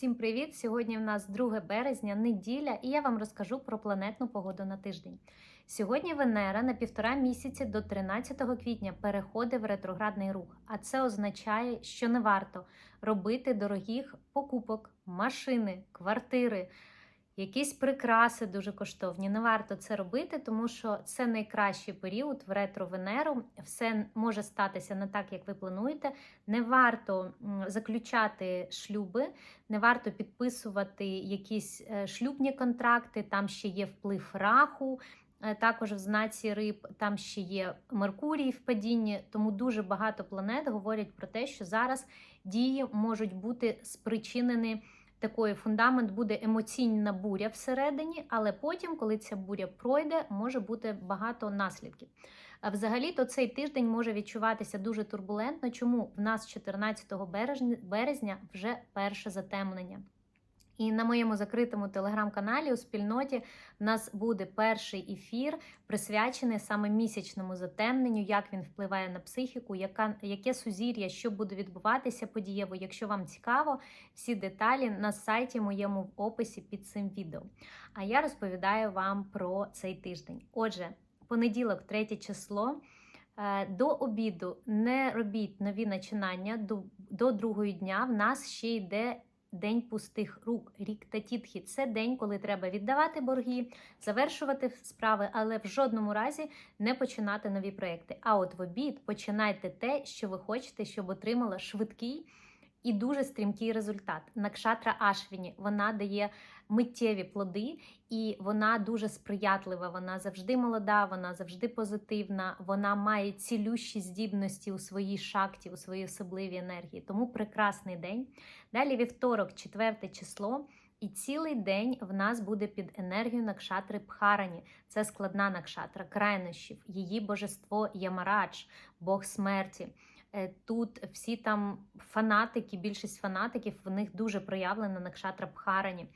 Всім привіт! Сьогодні в нас 2 березня, неділя, і я вам розкажу про планетну погоду на тиждень. Сьогодні Венера на півтора місяці до 13 квітня переходить в ретроградний рух, а це означає, що не варто робити дорогих покупок, машини, квартири, якісь прикраси дуже коштовні. Не варто це робити, тому що це найкращий період в ретро-Венеру. Все може статися не так, як ви плануєте. Не варто заключати шлюби, не варто підписувати якісь е, шлюбні контракти. Там ще є вплив раху. е, Також в знаці риб там ще є Меркурій в падінні, тому дуже багато планет говорять про те, що зараз дії можуть бути спричинені такою. Фундамент буде емоційна буря всередині, але потім, коли ця буря пройде, може бути багато наслідків. А взагалі-то цей тиждень може відчуватися дуже турбулентно. Чому в нас 14 березня, березня вже перше затемнення? І на моєму закритому телеграм-каналі у спільноті в нас буде перший ефір, присвячений саме місячному затемненню, як він впливає на психіку, яка, яке сузір'я, що буде відбуватися подієво. Якщо вам цікаво, всі деталі на сайті моєму в описі під цим відео. А я розповідаю вам про цей тиждень. Отже, понеділок, третє число. Е, До обіду не робіть нові начинання. До, до другої дня в нас ще йде день пустих рук, рік та тітхі Це день, коли треба віддавати борги, завершувати справи, але в жодному разі не починати нові проекти. А от в обід починайте те, що ви хочете, щоб отримала швидкий і дуже стрімкий результат. Накшатра Ашвіні вона дає миттєві плоди, і вона дуже сприятлива. Вона завжди молода, вона завжди позитивна. Вона має цілющі здібності у своїй шакті, у своїй особливій енергії. Тому прекрасний день. Далі вівторок, четверте число. І цілий день в нас буде під енергію накшатри Пхарані. Це складна накшатра крайнощів, її божество Ямарадж, Бог смерті. Е, Тут всі там фанатики, більшість фанатиків, в них дуже проявлена накшатра Пхарані.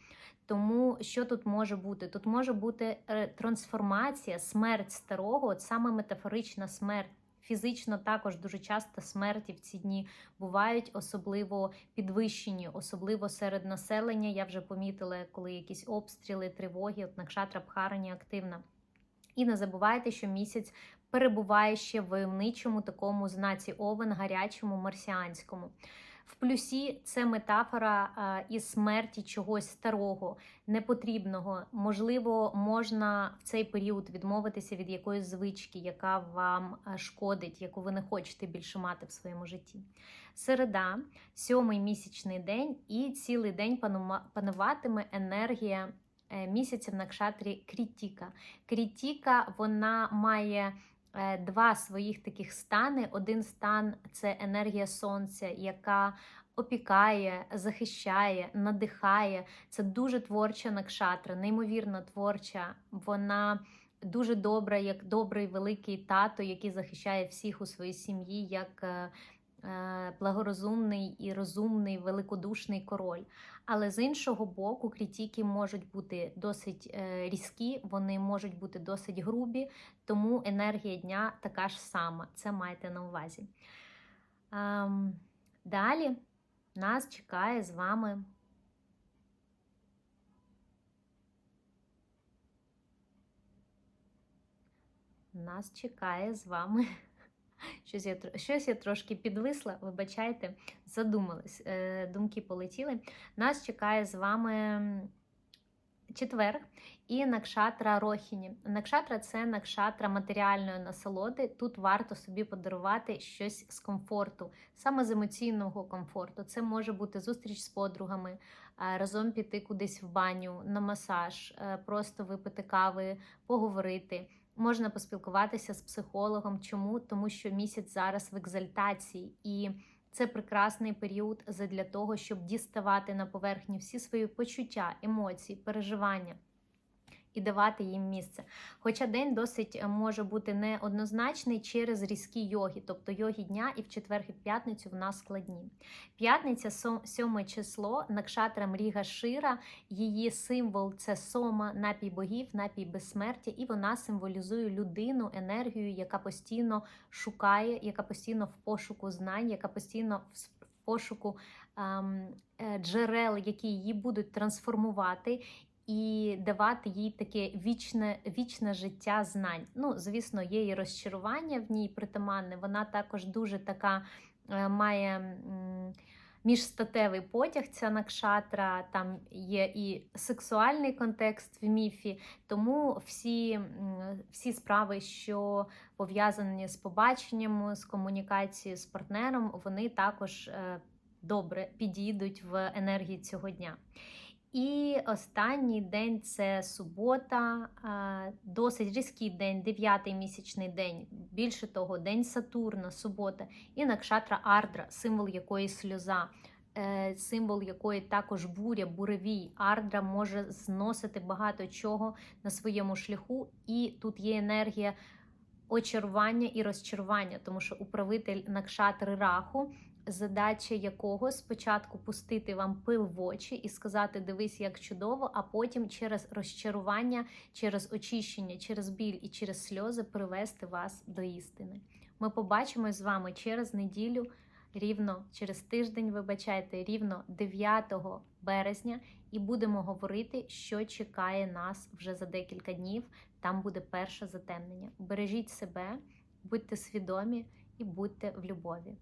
Тому що тут може бути? Тут може бути е, трансформація, смерть старого, от саме метафорична смерть. Фізично також дуже часто смерті в ці дні бувають особливо підвищені, особливо серед населення. Я вже помітила, коли якісь обстріли, тривоги, от накшатра Бхарані активна. І не забувайте, що місяць перебуває ще в войовничому такому знаці Овен, гарячому, марсіанському. В плюсі це метафора а, із смерті чогось старого, непотрібного. Можливо, можна в цей період відмовитися від якоїсь звички, яка вам шкодить, яку ви не хочете більше мати в своєму житті. Середа, сьомий місячний день, і цілий день пануватиме енергія е, місяця в накшатрі Крітіка. Крітіка вона має е, два своїх таких стани. Один стан це енергія сонця, яка опікає, захищає, надихає. Це дуже творча накшатра, неймовірно творча. Вона дуже добра, як добрий великий тато, який захищає всіх у своїй сім'ї, як е, благорозумний і розумний, великодушний король. Але з іншого боку, критики можуть бути досить е, різкі, вони можуть бути досить грубі, тому енергія дня така ж сама. Це майте на увазі. Ем, далі нас чекає з вами. Нас чекає з вами. Щось я, щось я трошки підвисла, вибачайте, задумалась, е, думки полетіли. Нас чекає з вами четвер і накшатра Рохіні. Накшатра це накшатра матеріальної насолоди. Тут варто собі подарувати щось з комфорту, саме з емоційного комфорту. Це може бути зустріч з подругами, е, разом піти кудись в баню, на масаж, е, просто випити кави, поговорити. Можна поспілкуватися з психологом. Чому? Тому що місяць зараз в екзальтації, і це прекрасний період для того, щоб діставати на поверхню всі свої почуття, емоції, переживання. І давати їм місце. Хоча день досить е, може бути неоднозначний через різкі йоги, тобто йоги дня і в четвер і в п'ятницю в нас складні. П'ятниця, сом- сьоме число, накшатра Мріга Шира, її символ це сома, напій богів, напій безсмертя, і вона символізує людину, енергію, яка постійно шукає, яка постійно в пошуку знань, яка постійно в пошуку ем, е, джерел, які її будуть трансформувати. І давати їй таке вічне, вічне життя знань. Ну, звісно, є і розчарування в ній притаманне. Вона також дуже така е, має міжстатевий потяг. Ця накшатра, там є і сексуальний контекст в міфі, тому всі, всі справи, що пов'язані з побаченням, з комунікацією з партнером, вони також е, добре підійдуть в енергії цього дня. І останній день це субота, досить різкий день, дев'ятий місячний день. Більше того, день Сатурна, субота, і Накшатра Ардра, символ якої сльоза, е, символ якої також буря, буревій. Ардра може зносити багато чого на своєму шляху, і тут є енергія очарування і розчарування, тому що управитель Накшатри Раху задача якого спочатку пустити вам пил в очі і сказати дивись, як чудово, а потім через розчарування, через очищення, через біль і через сльози привести вас до істини. Ми побачимось з вами через неділю, рівно через тиждень, вибачайте, рівно 9 березня, і будемо говорити, що чекає нас вже за декілька днів. Там буде перше затемнення. Бережіть себе, будьте свідомі і будьте в любові.